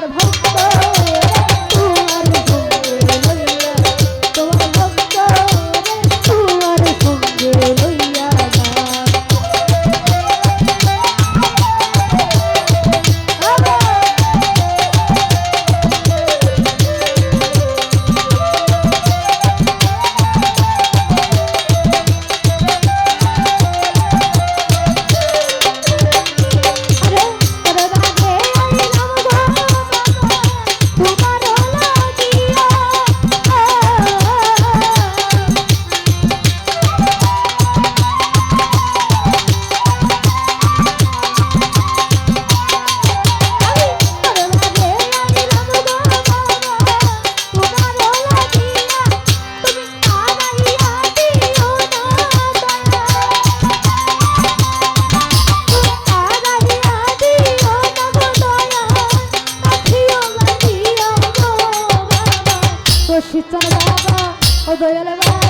আমার ভক্ত। শীতল বাবা ও দয়াল বাবা।